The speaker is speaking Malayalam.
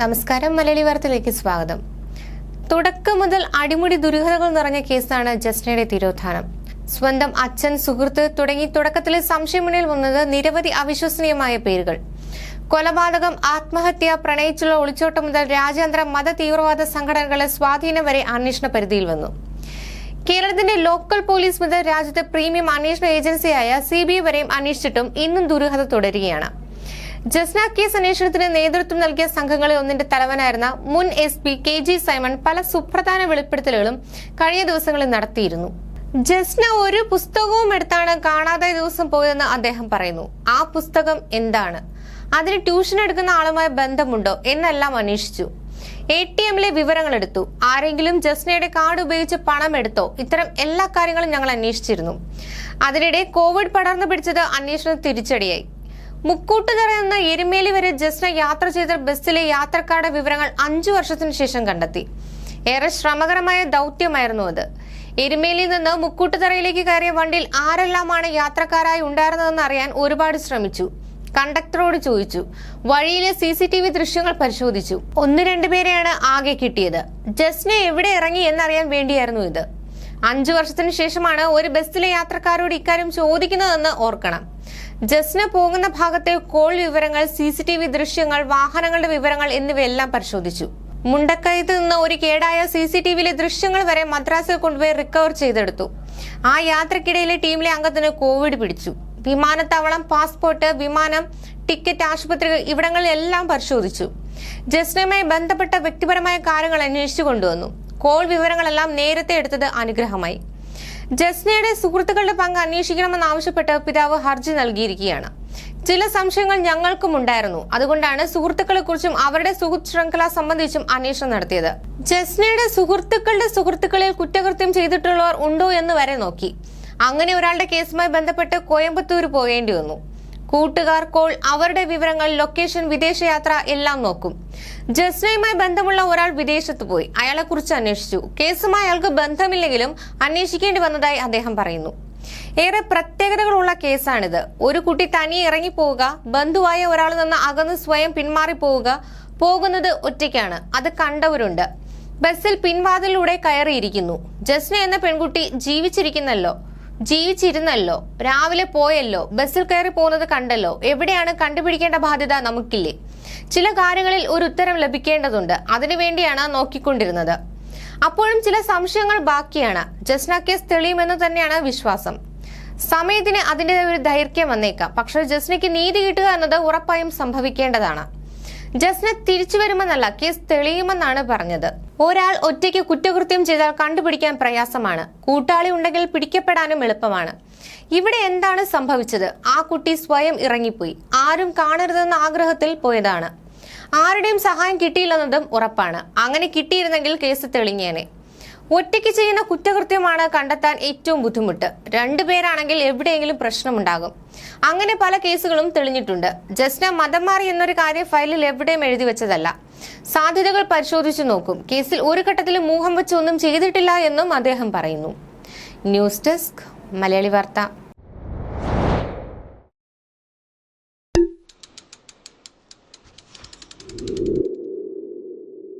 നമസ്കാരം മലയാളി വാർത്തയിലേക്ക് സ്വാഗതം. തുടക്കം മുതൽ അടിമുടി ദുരൂഹതകൾ നിറഞ്ഞ കേസാണ് ജസ്നയുടെ തിരോധാനം. സ്വന്തം അച്ഛൻ സുഹൃത്ത് തുടങ്ങി തുടക്കത്തിൽ സംശയമുന്നിൽ വന്നത് നിരവധി അവിശ്വസനീയമായ പേരുകൾ. കൊലപാതകം ആത്മഹത്യ പ്രണയിച്ചുള്ള ഒളിച്ചോട്ടം മുതൽ രാജ്യാന്തര മത തീവ്രവാദ സംഘടനകളെ സ്വാധീനം വരെ അന്വേഷണ പരിധിയിൽ വന്നു. കേരളത്തിന്റെ ലോക്കൽ പോലീസ് മുതൽ രാജ്യത്തെ പ്രീമിയം അന്വേഷണ ഏജൻസിയായ സി ബി ഐ വരെയും അന്വേഷിച്ചിട്ടും ഇന്നും ദുരൂഹത തുടരുകയാണ്. ജസ്ന കേസ് അന്വേഷണത്തിന് നേതൃത്വം നൽകിയ സംഘങ്ങളിൽ ഒന്നിന്റെ തലവനായിരുന്ന മുൻ S P K G Simon പല സുപ്രധാന വെളിപ്പെടുത്തലുകളും കഴിഞ്ഞ ദിവസങ്ങളിൽ നടത്തിയിരുന്നു. ജസ്ന ഒരു പുസ്തകവും എടുത്താണ് കാണാതെ ദിവസം പോയതെന്ന് അദ്ദേഹം പറയുന്നു. ആ പുസ്തകം എന്താണ്? അതിന് ട്യൂഷൻ എടുക്കുന്ന ആളുമായി ബന്ധമുണ്ടോ എന്നെല്ലാം അന്വേഷിച്ചു. എ ടി എമ്മിലെ വിവരങ്ങൾ എടുത്തു. ആരെങ്കിലും ജസ്നയുടെ കാർഡ് ഉപയോഗിച്ച് പണം എടുത്തോ? ഇത്തരം എല്ലാ കാര്യങ്ങളും ഞങ്ങൾ അന്വേഷിച്ചിരുന്നു. അതിനിടെ കോവിഡ് പടർന്നു പിടിച്ചത് അന്വേഷണം തിരിച്ചടിയായി. മുക്കൂട്ടുതറ എന്ന എരുമേലി വരെ ജസ്ന യാത്ര ചെയ്ത ബസ്സിലെ യാത്രക്കാരുടെ വിവരങ്ങൾ അഞ്ചു വർഷത്തിന് ശേഷം കണ്ടെത്തി. ഏറെ ശ്രമകരമായ ദൗത്യമായിരുന്നു അത്. എരുമേലിയിൽ നിന്ന് മുക്കൂട്ടുതറയിലേക്ക് കയറിയ വണ്ടിയിൽ ആരെല്ലാമാണ് യാത്രക്കാരായി ഉണ്ടായിരുന്നതെന്ന് അറിയാൻ ഒരുപാട് ശ്രമിച്ചു. കണ്ടക്ടറോട് ചോദിച്ചു. വഴിയിലെ സി സി ടി വി ദൃശ്യങ്ങൾ പരിശോധിച്ചു. ഒന്ന് രണ്ടുപേരെയാണ് ആകെ കിട്ടിയത്. ജസ്ന എവിടെ ഇറങ്ങി എന്നറിയാൻ വേണ്ടിയായിരുന്നു ഇത്. അഞ്ചു വർഷത്തിന് ശേഷമാണ് ഒരു ബസ്സിലെ യാത്രക്കാരോട് ഇക്കാര്യം ചോദിക്കുന്നതെന്ന് ഓർക്കണം. ജസ്ന പോകുന്ന ഭാഗത്തെ കോൾ വിവരങ്ങൾ സി സി ടി വി ദൃശ്യങ്ങൾ വാഹനങ്ങളുടെ വിവരങ്ങൾ എന്നിവയെല്ലാം പരിശോധിച്ചു. മുണ്ടക്കയത്ത് നിന്ന് ഒരു കേടായ സി സി ടി വിയിലെ ദൃശ്യങ്ങൾ വരെ മദ്രാസിൽ കൊണ്ടുപോയി റിക്കവർ ചെയ്തെടുത്തു. ആ യാത്രക്കിടയിലെ ടീമിലെ അംഗത്തിന് കോവിഡ് പിടിച്ചു. വിമാനത്താവളം പാസ്പോർട്ട് വിമാനം ടിക്കറ്റ് ആശുപത്രികൾ ഇവിടങ്ങളിലെല്ലാം പരിശോധിച്ചു. ജസ്നയുമായി ബന്ധപ്പെട്ട വ്യക്തിപരമായ കാര്യങ്ങൾ അന്വേഷിച്ചു കൊണ്ടുവന്നു. കോൾ വിവരങ്ങളെല്ലാം നേരത്തെ എടുത്തത് അനുഗ്രഹമായി. ജസ്നയുടെ സുഹൃത്തുക്കളുടെ പങ്ക് അന്വേഷിക്കണമെന്ന് ആവശ്യപ്പെട്ട് പിതാവ് ഹർജി നൽകിയിരിക്കുകയാണ്. ചില സംശയങ്ങൾ ഞങ്ങൾക്കും ഉണ്ടായിരുന്നു. അതുകൊണ്ടാണ് സുഹൃത്തുക്കളെ കുറിച്ചും അവരുടെ സുഹൃത്ത് ശൃംഖല സംബന്ധിച്ചും അന്വേഷണം നടത്തിയത്. ജസ്നയുടെ സുഹൃത്തുക്കളുടെ സുഹൃത്തുക്കളിൽ കുറ്റകൃത്യം ചെയ്തിട്ടുള്ളവർ ഉണ്ടോ എന്ന് വരെ നോക്കി. അങ്ങനെ ഒരാളുടെ കേസുമായി ബന്ധപ്പെട്ട് കോയമ്പത്തൂർ പോകേണ്ടി വന്നു. കൂട്ടുകാർ കോൾ അവരുടെ വിവരങ്ങൾ ലൊക്കേഷൻ വിദേശയാത്ര എല്ലാം നോക്കും. ജസ്നയുമായി ബന്ധമുള്ള ഒരാൾ വിദേശത്ത് പോയി. അയാളെ കുറിച്ച് അന്വേഷിച്ചു. കേസുമായി അയാൾക്ക് ബന്ധമില്ലെങ്കിലും അന്വേഷിക്കേണ്ടി വന്നതായി അദ്ദേഹം പറയുന്നു. ഏറെ പ്രത്യേകതകളുള്ള കേസാണിത്. ഒരു കുട്ടി തനിയെ ഇറങ്ങിപ്പോവുക ബന്ധുവായ ഒരാൾ നിന്ന് അകന്ന് സ്വയം പിന്മാറി പോവുക പോകുന്നത് ഒറ്റയ്ക്കാണ്. അത് കണ്ടവരുണ്ട്. ബസ്സിൽ പിൻവാതിലൂടെ കയറിയിരിക്കുന്നു. ജസ്ന എന്ന പെൺകുട്ടി ജീവിച്ചിരിക്കുന്നല്ലോ. ജീവിച്ചിരുന്നല്ലോ രാവിലെ പോയല്ലോ ബസ്സിൽ കയറി പോകുന്നത് കണ്ടല്ലോ എവിടെയാണ് കണ്ടുപിടിക്കേണ്ട ബാധ്യത നമുക്കില്ലേ? ചില കാര്യങ്ങളിൽ ഒരു ഉത്തരം ലഭിക്കേണ്ടതുണ്ട് അതിനുവേണ്ടിയാണ് നോക്കിക്കൊണ്ടിരുന്നത്. അപ്പോഴും ചില സംശയങ്ങൾ ബാക്കിയാണ് ജസ്ന കേസ് തെളിയുമെന്ന് തന്നെയാണ് വിശ്വാസം. സമയത്തിന് അതിന്റെതായ ഒരു ദൈർഘ്യം വന്നേക്കാം പക്ഷേ ജസ്നയ്ക്ക് നീതി കിട്ടുക എന്നത് ഉറപ്പായും സംഭവിക്കേണ്ടതാണ്. ജസ്ന തിരിച്ചു വരുമെന്നല്ല കേസ് തെളിയുമെന്നാണ് പറഞ്ഞത്. ഒരാൾ ഒറ്റയ്ക്ക് കുറ്റകൃത്യം ചെയ്താൽ കണ്ടുപിടിക്കാൻ പ്രയാസമാണ്. കൂട്ടാളി ഉണ്ടെങ്കിൽ പിടിക്കപ്പെടാനും എളുപ്പമാണ്. ഇവിടെ എന്താണ് സംഭവിച്ചത്? ആ കുട്ടി സ്വയം ഇറങ്ങിപ്പോയി. ആരും കാണരുതെന്ന ആഗ്രഹത്തിൽ പോയതാണ്. ആരുടെയും സഹായം കിട്ടിയില്ലെന്നതും ഉറപ്പാണ്. അങ്ങനെ കിട്ടിയിരുന്നെങ്കിൽ കേസ് തെളിഞ്ഞേനെ. ഒറ്റയ്ക്ക് ചെയ്യുന്ന കുറ്റകൃത്യമാണ് കണ്ടെത്താൻ ഏറ്റവും ബുദ്ധിമുട്ട്. രണ്ടുപേരാണെങ്കിൽ എവിടെയെങ്കിലും പ്രശ്നമുണ്ടാകും. അങ്ങനെ പല കേസുകളും തെളിഞ്ഞിട്ടുണ്ട്. ജസ്ന മതം മാറി എന്നൊരു കാര്യം ഫയലിൽ എവിടെയും എഴുതി വെച്ചതല്ല. സാധ്യതകൾ പരിശോധിച്ചു നോക്കും. കേസിൽ ഒരു ഘട്ടത്തിലും മൂഹം വെച്ചൊന്നും ചെയ്തിട്ടില്ല എന്നും അദ്ദേഹം പറയുന്നു. ന്യൂസ് ഡെസ്ക് മലയാളി വാർത്ത.